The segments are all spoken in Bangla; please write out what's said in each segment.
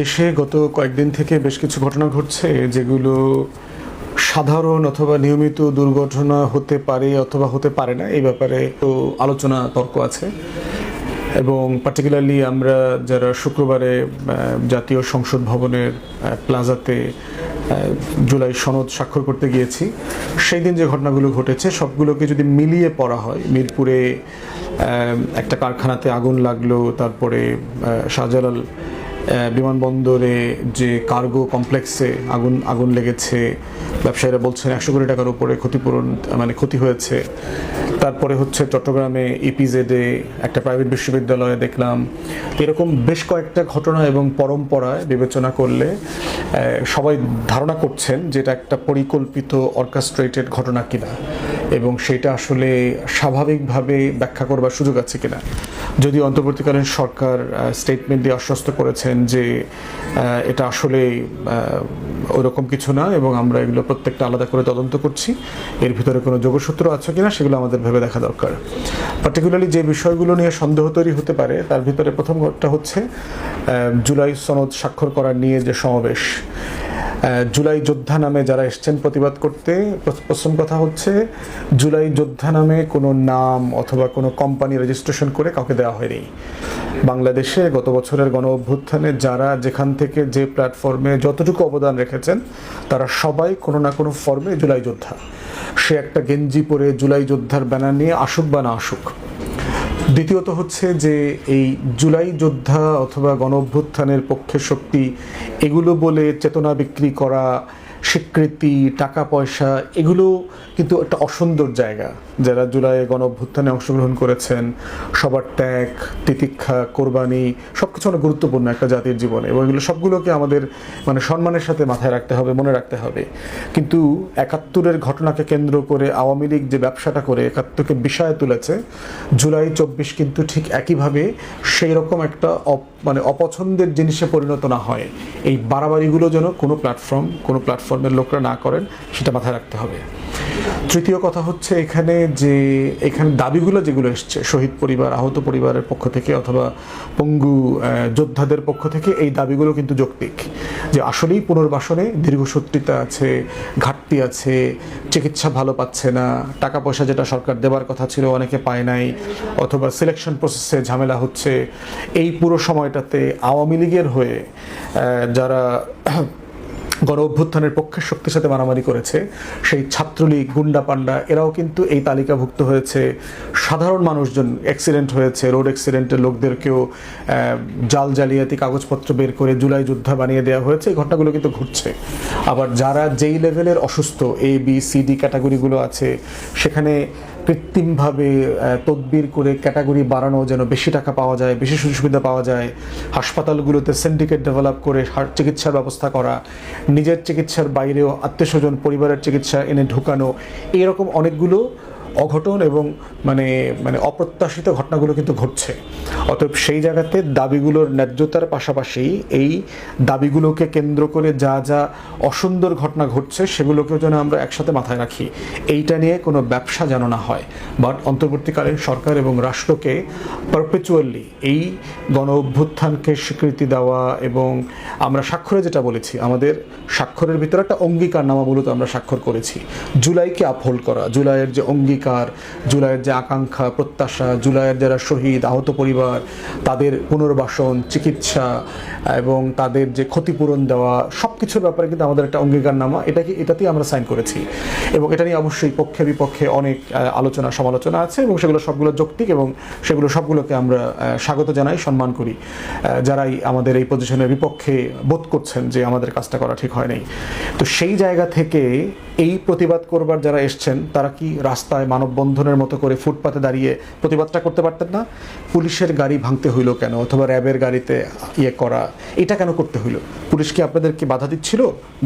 দেশে গত কয়েকদিন থেকে বেশ কিছু ঘটনা ঘটছে যেগুলো সাধারণ অথবা নিয়মিত দুর্ঘটনা হতে পারে অথবা হতে পারে না, এই ব্যাপারে তো আলোচনা, তর্ক আছে। এবং পার্টিকুলারলি আমরা যারা শুক্রবারে জাতীয় সংসদ ভবনের প্লাজাতে জুলাই সনদ স্বাক্ষর করতে গিয়েছি, সেই দিন যে ঘটনাগুলো ঘটেছে, সবগুলোকে যদি মিলিয়ে পড়া হয়, মিরপুরে একটা কারখানাতে আগুন লাগল, তারপরে শাহজালাল বিমানবন্দরে যে কার্গো কমপ্লেক্সে আগুন আগুন লেগেছে, ব্যবসায়ীরা বলছেন একশো কোটি টাকার উপরে ক্ষতিপূরণ মানে ক্ষতি হয়েছে। তারপরে হচ্ছে চট্টগ্রামে ইপিজেডে একটা প্রাইভেট বিশ্ববিদ্যালয়ে দেখলাম, এরকম বেশ কয়েকটা ঘটনা এবং পরম্পরায় বিবেচনা করলে সবাই ধারণা করছেন যে এটা একটা পরিকল্পিত অর্কাস্ট্রেটেড ঘটনা কিনা, এবং সেটা আসলে স্বাভাবিকভাবে ব্যাখ্যা করবার সুযোগ আছে কিনা। যদিও অন্তর্বর্তীকালীন সরকার স্টেটমেন্ট দিয়ে আশ্বস্ত করেছেন যে এটা আসলে ওরকম কিছু না এবং আমরা এগুলো প্রত্যেকটা আলাদা করে তদন্ত করছি। এর ভিতরে কোনো যোগসূত্র আছে কিনা সেগুলো আমাদের ভেবে দেখা দরকার। পার্টিকুলারলি যে বিষয়গুলো নিয়ে সন্দেহ তৈরি হতে পারে, তার ভিতরে প্রথম ঘটনা হচ্ছে জুলাই সনদ স্বাক্ষর করার নিয়ে যে সমাবেশ জুলাই যোদ্ধা নামে যারা এসছেন প্রতিবাদ করতে প্রথম কথা হচ্ছে, জুলাই যোদ্ধা নামে কোনো নাম অথবা কোনো কোম্পানি রেজিস্ট্রেশন করে কাউকে দেওয়া হয়নি। বাংলাদেশে গত বছরের গণ অভ্যুত্থানে যারা যেখান থেকে যে প্ল্যাটফর্মে যতটুকু অবদান রেখেছেন, তারা সবাই কোনো না কোনো ফর্মে জুলাই যোদ্ধা। সে একটা গেঞ্জি পরে জুলাই যোদ্ধার ব্যানার নিয়ে আসুক বা না আসুক দ্বিতীয়ত হচ্ছে যে এই জুলাই যোদ্ধা অথবা গণ অভ্যুত্থানের পক্ষে শক্তি, এগুলো বলে চেতনা বিক্রি করা স্বীকৃতি, টাকা, পয়সা, এগুলো কিন্তু একটা অসুন্দর জায়গা। যারা জুলাই গণ অভ্যুত্থানে অংশগ্রহণ করেছেন, সবার ত্যাগ, তিতিক্ষা, কোরবানি সব কিছু অনেক গুরুত্বপূর্ণ একটা জাতির জীবনে এবং এগুলো সবগুলোকে আমাদের মানে সম্মানের সাথে মাথায় রাখতে হবে, মনে রাখতে হবে। কিন্তু একাত্তরের ঘটনাকে কেন্দ্র করে আওয়ামী লীগ যে ব্যবসাটা করে, একাত্তরকে বিষয়ে তুলেছে, জুলাই চব্বিশ কিন্তু ঠিক একইভাবে সেই রকম একটা মানে অপছন্দের জিনিসে পরিণত না হয়। এই বাড়াবাড়িগুলো যেন কোনো প্ল্যাটফর্ম, কোনো প্ল্যাটফর্মের লোকরা না করেন, সেটা মাথায় রাখতে হবে। তৃতীয় কথা হচ্ছে এখানে যে, এখানে দাবিগুলো যেগুলো এসছে, শহীদ পরিবার, আহত পরিবারের পক্ষ থেকে অথবা পঙ্গু যোদ্ধাদের পক্ষ থেকে, এই দাবিগুলো কিন্তু যৌক্তিক। যে আসলেই পুনর্বাসনে দীর্ঘসূত্রিতা আছে, ঘাটতি আছে, চিকিৎসা ভালো পাচ্ছে না টাকা পয়সা যেটা সরকার দেবার কথা ছিল অনেকে পায় নাই, অথবা সিলেকশন প্রসেসে ঝামেলা হচ্ছে, এই পুরো সময়টাতে আওয়ামী লীগের হয়ে যারা গণ অভ্যুত্থানের পক্ষের শক্তির সাথে মারামারি করেছে। সেই ছাত্রলীগ, গুন্ডা পান্ডা এরাও কিন্তু এই তালিকাভুক্ত হয়েছে। সাধারণ মানুষজন অ্যাক্সিডেন্ট হয়েছে রোড অ্যাক্সিডেন্টের লোকদেরকেও জাল জালিয়াতি কাগজপত্র বের করে জুলাই যোদ্ধা বানিয়ে দেওয়া হয়েছে। এই ঘটনাগুলো কিন্তু ঘটছে। আবার যারা যেই লেভেলের অসুস্থ এ বি সি ডি ক্যাটাগরিগুলো আছে, সেখানে কৃত্রিমভাবে তদবির করে ক্যাটাগরি বাড়ানো যেন বেশি টাকা পাওয়া যায়, বেশি সুযোগ সুবিধা পাওয়া যায়, হাসপাতালগুলোতে সিন্ডিকেট ডেভেলপ করে চিকিৎসার ব্যবস্থা করা, নিজের চিকিৎসার বাইরেও আত্মীয় স্বজন পরিবারের চিকিৎসা এনে ঢুকানো এরকম অনেকগুলো অঘটন এবং মানে মানে অপ্রত্যাশিত ঘটনাগুলো কিন্তু ঘটছে। অতএব সেই জায়গাতে দাবিগুলোর ন্যায্যতার পাশাপাশি এই দাবিগুলোকে কেন্দ্র করে যা যা অসুন্দর ঘটনা ঘটছে, সেগুলোকেও যেন আমরা একসাথে মাথায় রাখি। এইটা নিয়ে কোনো ব্যবসা যেন না হয়। বাট অন্তর্বর্তীকালীন সরকার এবং রাষ্ট্রকে পারপেচুয়ালি এই গণ অভ্যুত্থানকে স্বীকৃতি দেওয়া এবং আমরা স্বাক্ষরে যেটা বলেছি, আমাদের স্বাক্ষরের ভিতরে একটা অঙ্গীকারনামা মূলত আমরা স্বাক্ষর করেছি। জুলাইকে আপহোল্ড করা, জুলাইয়ের যে অঙ্গীকার জুলাইয়ের যে আকাঙ্ক্ষা, প্রত্যাশা, জুলাইয়ের যারা শহীদ, আহত পরিবার, তাদের পুনর্বাসন, চিকিৎসা এবং তাদের যে ক্ষতিপূরণ দেওয়া সব কিছুর ব্যাপারে কিন্তু আমাদের একটা অঙ্গীকারনামা। এটাকে এটাতেই আমরা সাইন করেছি। এবং এটা নিয়ে অবশ্যই পক্ষে বিপক্ষে অনেক আলোচনা, সমালোচনা আছে এবং সেগুলো সবগুলো যৌক্তিক এবং সেগুলো সবগুলোকে আমরা স্বাগত জানাই, সম্মান করি। যারাই আমাদের এই পজিশনের বিপক্ষে বোধ করছেন যে আমাদের কাজটা করা ঠিক হয় নাই। তো সেই জায়গা থেকে এই প্রতিবাদ করবার যারা এসছেন, তারা কি রাস্তায় মানববন্ধনের মতো করে ফুটপাতে দাঁড়িয়ে প্রতিবাদটা করতে পারতেন না? পুলিশের গাড়ি ভাঙতে হইল কেন? অথবা র্যাবের গাড়িতে ইয়ে করা, এটা কেন করতে হইল? পুলিশ কি আপনাদেরকে বাধা দিচ্ছিল?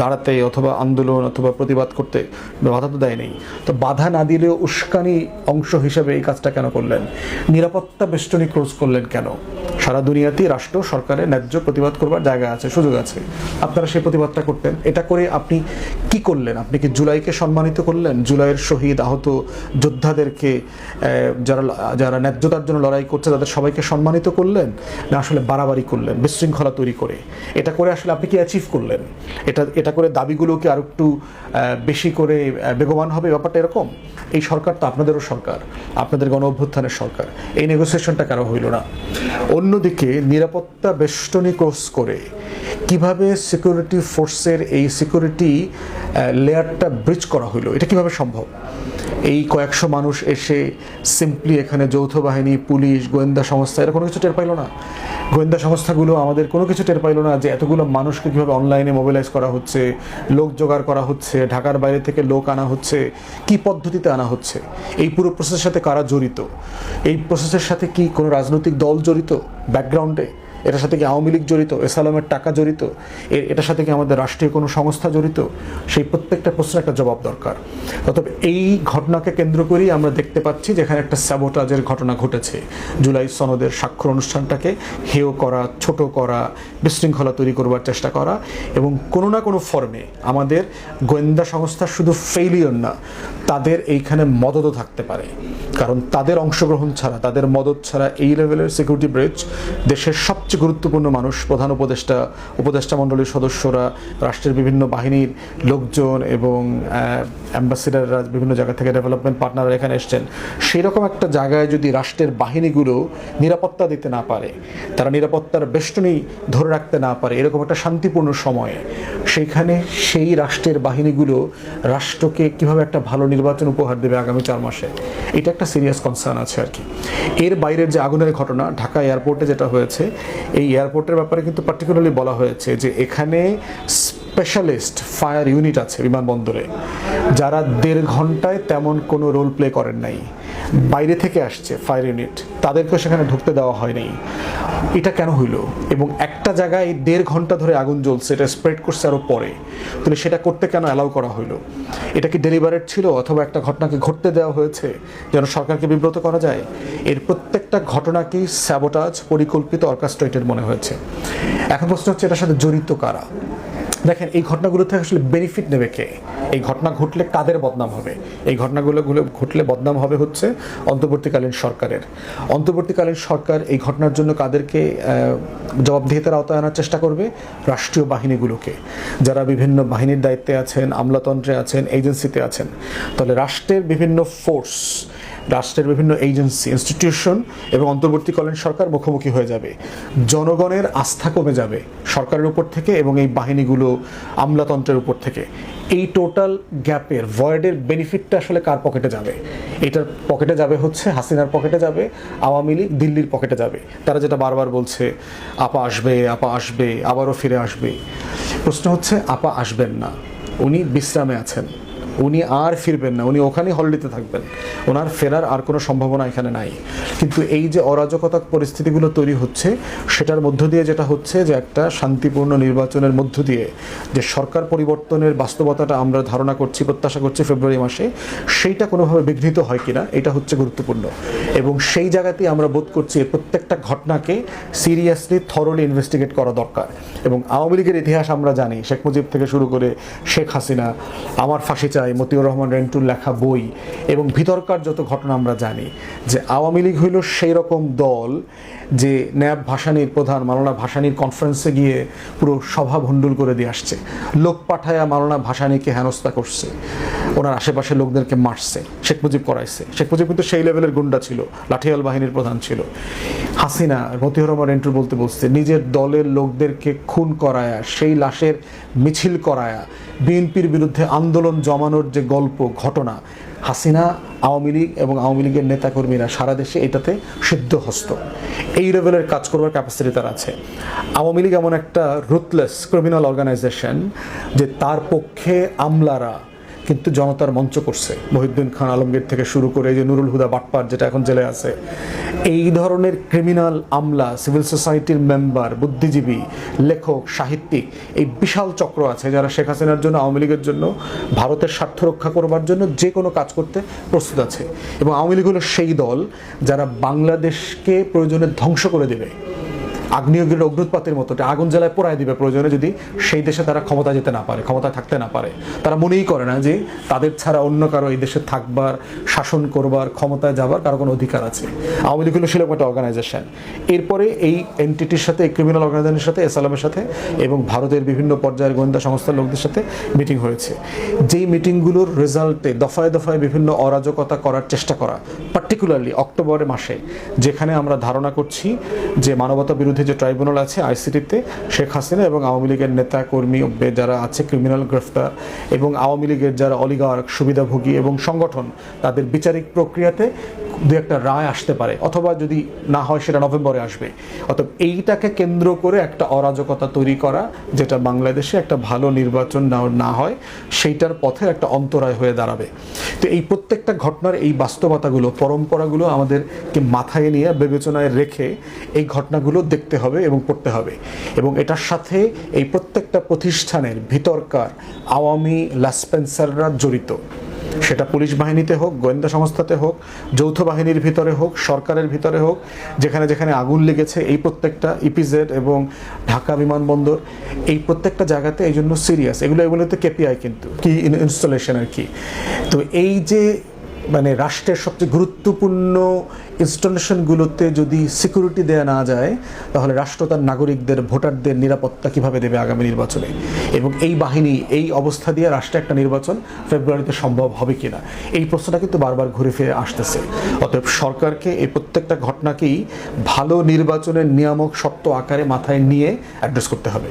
দাঁড়াতে অথবা আন্দোলন অথবা প্রতিবাদ করতে বাধা তো দেয় নেই তো বাধা না দিলেও উস্কানি অংশ হিসেবে এই কাজটা কেন করলেন? নিরাপত্তা বেষ্টনী ক্লোজ করলেন কেন? সারা দুনিয়াতেই রাষ্ট্র, সরকারের ন্যায্য প্রতিবাদ করবার জায়গা আছে, সুযোগ আছে। আপনারা সেই প্রতিবাদটা করতেন। এটা করে আপনি কি করলেন? আপনি কি জুলাইকে সম্মানিত করলেন? জুলাইয়ের শহীদ আহত যোদ্ধাদেরকে যারা যারা ন্যায্যতার জন্য লড়াই করছে, তাদের সবাইকে সম্মানিত করলেন? না, আসলে বাড়াবাড়ি করলেন, বিশৃঙ্খলা তৈরি করে? এটা করে আসলে আপনি কি অ্যাচিভ করলেন? এটা এটা করে দাবিগুলোকে আর একটু বেশি করে বেগবান হবে? ব্যাপারটা এরকম? এই সরকার তো আপনাদেরও সরকার, আপনাদের গণ অভ্যুত্থানের সরকার। এই নেগোসিয়েশনটা কেন হইল না। অন্যদিকে নিরাপত্তা বেষ্টনী কোর্স করে কীভাবে সিকিউরিটি ফোর্সের এই সিকিউরিটি লেয়ারটা ব্রিজ করা হইল? এটা কীভাবে সম্ভব? এই কয়েকশো মানুষ এসে সিম্পলি এখানে যৌথ বাহিনী, পুলিশ, গোয়েন্দা সংস্থা, এরা কোনো কিছু টের পাইলো না। গোয়েন্দা সংস্থাগুলো আমাদের কোনো কিছু টের পাইলো না যে এতগুলো মানুষকে কীভাবে অনলাইনে মোবিলাইজ করা হচ্ছে, লোক জোগাড় করা হচ্ছে, ঢাকার বাইরে থেকে লোক আনা হচ্ছে, কি পদ্ধতিতে আনা হচ্ছে? এই পুরো প্রসেসের সাথে কারা জড়িত? এই প্রসেসের সাথে কি কোনো রাজনৈতিক দল জড়িত ব্যাকগ্রাউন্ডে এটার সাথে কি আওয়ামী লীগ জড়িত, এসালামের টাকা জড়িত এ- এটার সাথে কি আমাদের রাষ্ট্রীয় কোনো সংস্থা জড়িত? সেই প্রত্যেকটা প্রশ্নের একটা জবাব দরকার। অতএব এই ঘটনাকে কেন্দ্র করেই আমরা দেখতে পাচ্ছি যেখানে একটা স্যাবোটাজের ঘটনা ঘটেছে। জুলাই সনদের স্বাক্ষর অনুষ্ঠানটাকে হেয় করা, ছোট করা, বিশৃঙ্খলা তৈরি করবার চেষ্টা করা এবং কোনো না কোনো ফর্মে আমাদের গোয়েন্দা সংস্থা শুধু ফেইলিয়র না, তাদের এইখানে মদতও থাকতে পারে। কারণ তাদের অংশগ্রহণ ছাড়া, তাদের মদত ছাড়া এই লেভেলের সিকিউরিটি ব্রিজ দেশের সবচেয়ে গুরুত্বপূর্ণ মানুষ প্রধান উপদেষ্টা উপদেষ্টা মণ্ডলীর সদস্যরা, রাষ্ট্রের বিভিন্ন বাহিনীর লোকজন এবং অ্যাম্বাসিডাররা বিভিন্ন জায়গা থেকে ডেভেলপমেন্ট পার্টনাররা এখানে এসছেন। সেই রকম একটা জায়গায় যদি রাষ্ট্রের বাহিনীগুলো নিরাপত্তা দিতে না পারে, তারা নিরাপত্তার বেষ্টনী ধরে রাখতে না পারে, এরকম একটা শান্তিপূর্ণ সময়ে সেইখানে সেই রাষ্ট্রের বাহিনীগুলো রাষ্ট্রকে কীভাবে একটা ভালো নির্বাচন উপহার দেবে আগামী চার মাসে, এটা একটা সিরিয়াস কনসার্ন আছে আর কি। এর বাইরের যে আগুনের ঘটনা, ঢাকা এয়ারপোর্টে যেটা হয়েছে এই এয়ারপোর্টের ব্যাপারে কিন্তু পার্টিকুলারলি বলা হয়েছে যে এখানে স্পেশালিস্ট ফায়ার ইউনিট আছে বিমানবন্দরে। যারা দেড় ঘন্টায় তেমন কোনো রোল প্লে করেন নাই। বাইরে থেকে আসছে ফায়ার ইউনিট তাদেরকেও সেখানে ঢুকতে দেওয়া হয়নি। এটা কেন হইল? এবং একটা জায়গায় দেড় ঘণ্টা ধরে আগুন জ্বলছে, এটা স্প্রেড করছে আরও পরে। তাহলে সেটা করতে কেন অ্যালাউ করা হইল? এটা কি ডেলিভারেট ছিল অথবা একটা ঘটনাকে ঘটতে দেওয়া হয়েছে যেন সরকারকে বিব্রত করা যায়? এর প্রত্যেকটা ঘটনাকেই স্যাবোটাজ পরিকল্পিত অর্কাস্ট্রেটেড মনে হয়েছে। এখন প্রশ্ন হচ্ছে, এটার সাথে জড়িত কারা? দেখেন, এই ঘটনাগুলো থেকে আসলে বেনিফিট নেবে কে? এই ঘটনা ঘটলে কাদের বদনাম হবে? এই ঘটনাগুলো ঘটলে বদনাম হবে হচ্ছে অন্তর্বর্তীকালীন সরকারের। অন্তর্বর্তীকালীন সরকার এই ঘটনার জন্য কাদেরকে জবাবদিহিতার আওতায় আনার চেষ্টা করবে রাষ্ট্রীয় বাহিনীগুলোকে। যারা বিভিন্ন বাহিনীর দায়িত্বে আছেন, আমলাতন্ত্রে আছেন এজেন্সিতে আছেন, তাহলে রাষ্ট্রের বিভিন্ন ফোর্স রাষ্ট্রের বিভিন্ন এজেন্সি ইনস্টিটিউশন এবং অন্তর্বর্তীকালীন সরকার মুখোমুখি হয়ে যাবে। জনগণের আস্থা কমে যাবে সরকারের উপর থেকে এবং এই বাহিনীগুলো আমলাতন্ত্রের উপর থেকে। এই টোটাল গ্যাপের ভয়েডের বেনিফিটটা আসলে কার পকেটে যাবে? এটার পকেটে যাবে হচ্ছে হাসিনার পকেটে যাবে, আওয়ামী লীগ দিল্লির পকেটে যাবে। তারা যেটা বারবার বলছে, আপা আসবে আপা আসবে, আবারও ফিরে আসবে। প্রশ্ন হচ্ছে, আপা আসবেন না। উনি বিশ্রামে আছেন। উনি আর ফিরবেন না, উনি ওখানেই হলিডেতে থাকবেন। ওনার ফেরার আর কোনো সম্ভাবনা এখানে নাই। কিন্তু এই যে অরাজকতা পরিস্থিতিগুলো তৈরি হচ্ছে, সেটার মধ্য দিয়ে যেটা হচ্ছে যে একটা শান্তিপূর্ণ নির্বাচনের মধ্য দিয়ে যে সরকার পরিবর্তনের বাস্তবতাটা আমরা ধারণা করছি, প্রত্যাশা করছি ফেব্রুয়ারি মাসে, সেইটা কোনোভাবে বিঘ্নিত হয় কিনা, এটা হচ্ছে গুরুত্বপূর্ণ। এবং সেই জায়গাতেই আমরা বোধ করছি প্রত্যেকটা ঘটনাকে সিরিয়াসলি থরলি ইনভেস্টিগেট করা দরকার। এবং আওয়ামী লীগের ইতিহাস আমরা জানি, শেখ মুজিব থেকে শুরু করে শেখ হাসিনা, আমার ফাঁসি চাই মতিউর রহমান রেন্টুর লেখা বই এবং ভিতরকার যত ঘটনা আমরা জানি, যে আওয়ামী লীগ হইল সেই রকম দল যে ন্যাব ভাসানির প্রধান মাওলানা ভাসানির কনফারেন্সে গিয়ে পুরো সভা ভণ্ডুল করে দিয়ে আসছে। লোক পাঠায়া মাওলানা ভাসানিকে হেনস্থা করছে। ওনার আশেপাশে লোকদেরকে মারছে, শেখ মুজিব করাইছে। শেখ মুজিব কিন্তু সেই লেভেলের গুন্ডা ছিল, লাঠিয়াল বাহিনীর প্রধান ছিল। হাসিনা, মতিউর রহমান রেন্টুর বলতে বলছে, নিজের দলের লোকদেরকে খুন করায়া, সেই লাশের মিছিল করায়া, বিএনপির বিরুদ্ধে আন্দোলন জমানোর যে গল্প, ঘটনা, হাসিনা, আওয়ামী লীগ এবং আওয়ামী লীগের নেতাকর্মীরা সারা দেশে এটাতে সিদ্ধহস্ত এই লেভেলের কাজ করবার ক্যাপাসিটি তার আছে। আওয়ামী লীগ এমন একটা রুথলেস ক্রিমিনাল অর্গানাইজেশন যে তার পক্ষে আমলারা কিন্তু জনতার মঞ্চ করছে। মহিউদ্দিন খান আলমগীর থেকে শুরু করে যে নুরুল হুদা বাটপার যেটা এখন জেলে আছে, এই ধরনের ক্রিমিনাল আমলা সিভিল সোসাইটির মেম্বার বুদ্ধিজীবী, লেখক, সাহিত্যিক, এই বিশাল চক্র আছে যারা শেখ হাসিনার জন্য, আওয়ামী লীগের জন্য, ভারতের স্বার্থ রক্ষা করবার জন্য যে কোনো কাজ করতে প্রস্তুত আছে। এবং আওয়ামী লীগ হলো সেই দল যারা বাংলাদেশকে প্রয়োজনে ধ্বংস করে দেবে। আগ্নেয়গিরির অগ্নুৎপাতের মতো আগুন জ্বালায় পোড়ায় দিবে প্রয়োজনে যদি সেই দেশে তারা ক্ষমতা যেতে না পারে ক্ষমতা থাকতে না পারে। তারা মনেই করে না যে তাদের ছাড়া অন্য কারও এই দেশে থাকবার, শাসন করবার, ক্ষমতায় যাবার কারও কোনো অধিকার আছে। আওয়ামী লীগ হলো সেরকম একটা অর্গানাইজেশন এরপরে এই এনটিটির সাথে ক্রিমিনাল অর্গানাইজেশনের সাথে, এসালামের সাথে এবং ভারতের বিভিন্ন পর্যায়ের গোয়েন্দা সংস্থার লোকদের সাথে মিটিং হয়েছে। যেই মিটিংগুলোর রেজাল্টে দফায় দফায় বিভিন্ন অরাজকতা করার চেষ্টা করা পার্টিকুলারলি অক্টোবরের মাসে, যেখানে আমরা ধারণা করছি যে মানবতা বিরুদ্ধে যে ট্রাইব্যুনাল আছে আইসিটিতে শেখ হাসিনা এবং আওয়ামী লীগের নেতা কর্মী যারা আছে, ক্রিমিনাল গ্রেফতার এবং আওয়ামী লীগের যারা অলিগার্ক, সুবিধাভোগী এবং সংগঠন, তাদের বিচারিক প্রক্রিয়াতে দু একটা রায় আসতে পারে। অথবা যদি না হয়, সেটা নভেম্বরে আসবে। অতএব এইটাকে কেন্দ্র করে একটা অরাজকতা তৈরি করা, যেটা বাংলাদেশে একটা ভালো নির্বাচন না হয়, সেইটার পথে একটা অন্তরায় হয়ে দাঁড়াবে। তো এই প্রত্যেকটা ঘটনার এই বাস্তবতাগুলো, পরম্পরাগুলো আমাদেরকে মাথায় নিয়ে বিবেচনায় রেখে এই ঘটনাগুলো দেখতে হবে এবং পড়তে হবে। এবং এটার সাথে এই প্রত্যেকটা প্রতিষ্ঠানের ভিতরকার আওয়ামী লাসপেন্সাররা জড়িত। সেটা পুলিশ বাহিনীতে হোক, গোয়েন্দা সংস্থাতে হোক, যৌথ বাহিনীর ভিতরে হোক, সরকারের ভিতরে হোক, যেখানে যেখানে আগুন লেগেছে, এই প্রত্যেকটা ইপিজেড এবং ঢাকা বিমানবন্দর, এই প্রত্যেকটা জায়গাতে এই জন্য সিরিয়াস এগুলো এগুলোতে কেপিআই কিন্তু কি ইনস্টলেশন আর কি তো এই যে মানে রাষ্ট্রের সবচেয়ে গুরুত্বপূর্ণ ইনস্টলেশনগুলোতে যদি সিকিউরিটি দেওয়া না যায়, তাহলে রাষ্ট্র তার নাগরিকদের, ভোটারদের নিরাপত্তা কীভাবে দেবে আগামী নির্বাচনে? এবং এই বাহিনী, এই অবস্থা দিয়ে রাষ্ট্রে একটা নির্বাচন ফেব্রুয়ারিতে সম্ভব হবে কিনা? এই প্রশ্নটা কিন্তু বারবার ঘুরে ফিরে আসতেছে। অতএব সরকারকে এই প্রত্যেকটা ঘটনাকেই ভালো নির্বাচনের নিয়ামক, শক্ত আকারে মাথায় নিয়ে অ্যাড্রেস করতে হবে।